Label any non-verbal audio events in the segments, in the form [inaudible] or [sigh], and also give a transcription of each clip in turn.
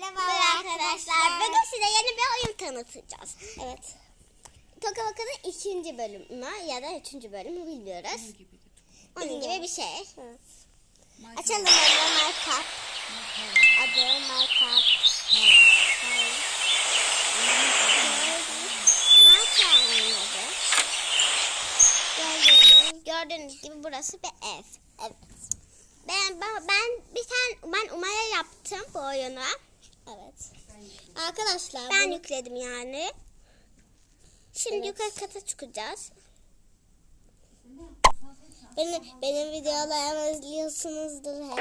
Merhaba arkadaşlar. Bugün size yeni bir oyun tanıtacağız. Evet. Toka Baka'nın ikinci bölümü ya da üçüncü bölümü bilmiyoruz. Onun gibi bir şey. Evet. Açalım önce Markup. Adı Markup. Markup oynadı. Gördüğünüz, gördüğünüz gibi burası bir ev. Evet. Ben, ben, ben bir tane ben Umay'a yaptım bu oyunu. Evet. Arkadaşlar Ben bu- yükledim yani. Şimdi Evet. yukarı kata çıkacağız. benim, benim videolarımı izliyorsunuzdur.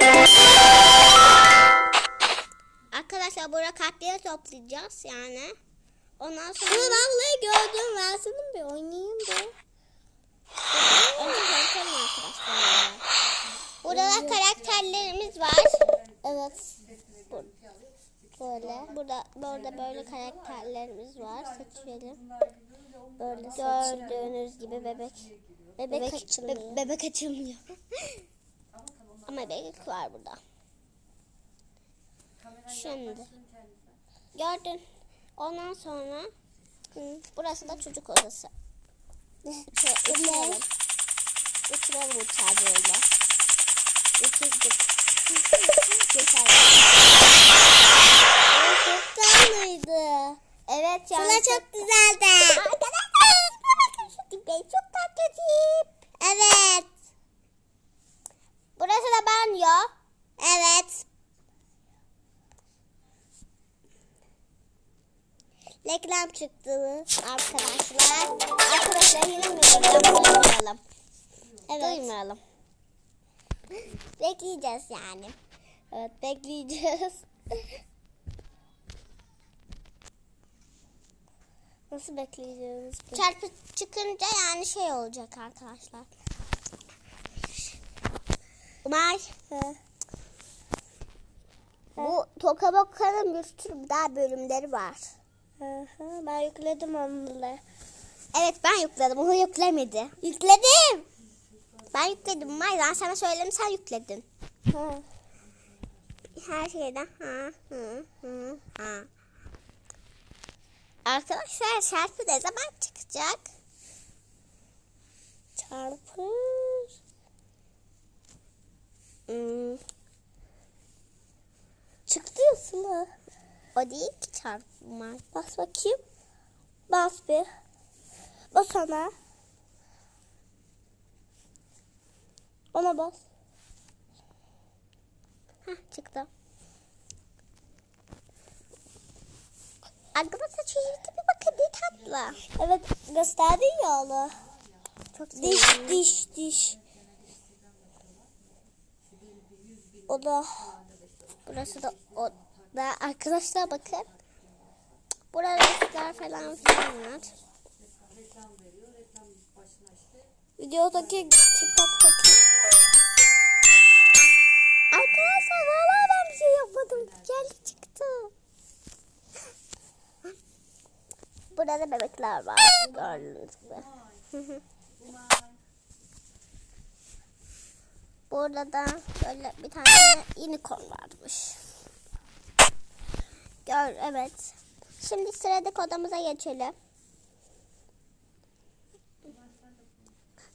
Arkadaşlar burada kalpleri toplayacağız yani. Ondan sonra burayı gördüm. Versene bir oynayayım önce arkadaşlar. Burada da karakterlerimiz var. Evet. Böyle. Burada burada böyle karakterlerimiz var. Seçelim. Böyle Gördüğünüz gibi bebek. Bebek, Bebek aç- açılmıyor. be- bebek açılmıyor. [laughs] Ama bebek var burada. Şimdi. Gördün. Ondan sonra hı, burası da çocuk odası. Uçuralım. [laughs] Uçuralım uçağı böyle. Uçurduk. [laughs] Yeter. Çok tatlıydı. Evet ya. Sıla çok güzeldi. Arkadaşlar bakın şu tipe çok tatlı tip. Evet. Burası da banyo. Evet. Reklam çıktı arkadaşlar. Arkadaşlar yine mi reklam duymayalım. Evet. Duymayalım. Bekleyeceğiz yani. Evet bekleyeceğiz. Nasıl bekleyeceğiz? Çarpı çıkınca yani şey olacak arkadaşlar. Umay. He. Bu Toka Boka'nın bir sürü daha bölümleri var. Ben yükledim onları. Evet ben yükledim. O yüklemedi. Yükledim. Ben yükledim. Umay ben sana söyledim sen yükledin. Her şeyden ha hı hı ha. Arkadaşlar şarkı ne zaman çıkacak? Çarpır. Hmm, Çıktı ya Sıla. O değil ki çarpma. Bas bakayım. Bas bir. Bas ona. Ona bas. Heh, çıktı. Arkadaşlar şu tipi bakın ne tatlı. Evet gösterdin ya onu. Çok Diş sevdim. diş diş. O da Burası da o da arkadaşlar bakın. Burada renkler falan filan var. videodaki TikTok'taki Arkadaşlar vallahi ben bir şey yapmadım. Geldi çıktı. Burada bebekler var. Gördüğünüz gibi. [laughs] Burada da böyle bir tane unicorn varmış. Gör evet. Şimdi sıradaki odamıza geçelim.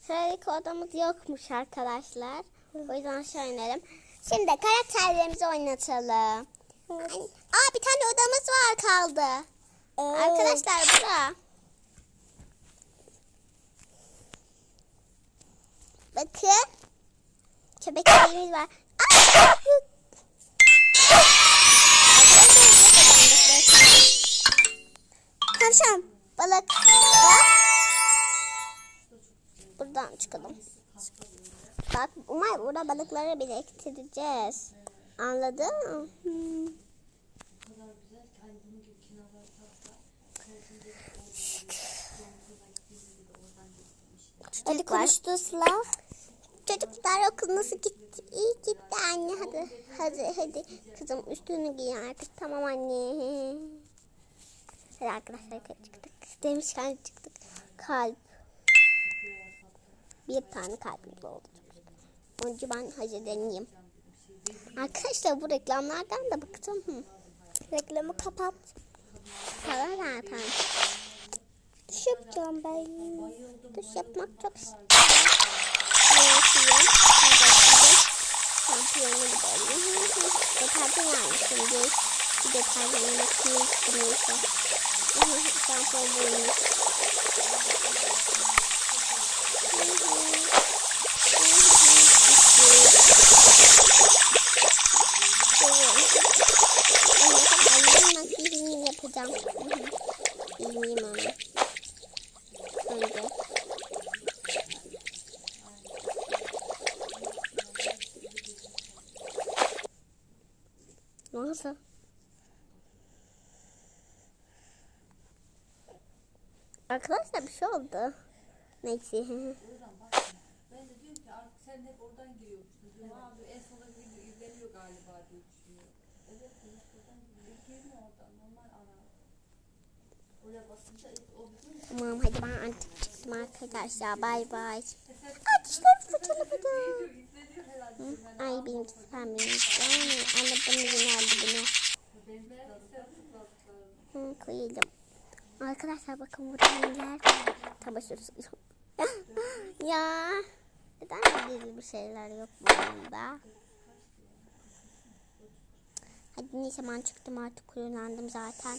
Sıradaki odamız yokmuş arkadaşlar. O yüzden aşağı inelim. Şimdi karakterlerimizi oynatalım. Aa bir tane odamız var kaldı. Arkadaşlar bura. Bakın. Köpeklerimiz var. Aa! Umay burada balıkları biriktireceğiz. Anladın mı? Hmm. Var. konuştu Sıla. Çocuklar okul nasıl gitti? İyi gitti anne. Hadi hadi hadi. Kızım üstünü giy artık. Tamam anne. Hadi arkadaşlar çıktık. Demişken çıktık. Kalp. Bir tane kalbimiz oldu. Önce ben hazırlanayım. Arkadaşlar bu reklamlardan da bıktım. Hı. Reklamı kapat. Sana zaten. Duş yapacağım ben. Duş yapmak çok istiyorum. Şampiyonu gidelim. Deterjan almışım. Bir, bir deterjan makinesi neyse. Şampiyon buymuş. Annemin makyajını yapacağım. Bilmeyeyim onu. Önce. Nasıl? Arkadaşlar bir şey oldu. Neyse. Ben de diyorum ki artık sen hep oradan giriyormuşsun. Diyorum abi en sona giriyor, izleniyor galiba diye düşünüyorum. Evet, evet oradan giriyor. Girme oradan, normal ara. Oraya basınca o bütün Tamam hadi ben artık çıktım arkadaşlar. Bay bay. Herhalde. Hı, Ay benimki sen benimki. Anne bunu yine aldı bunu. Hı, koyalım. Arkadaşlar bakın burada neler suyu. [laughs] ya. Neden böyle bir şeyler yok bu oyunda? Hadi neyse ben çıktım artık uyulandım zaten.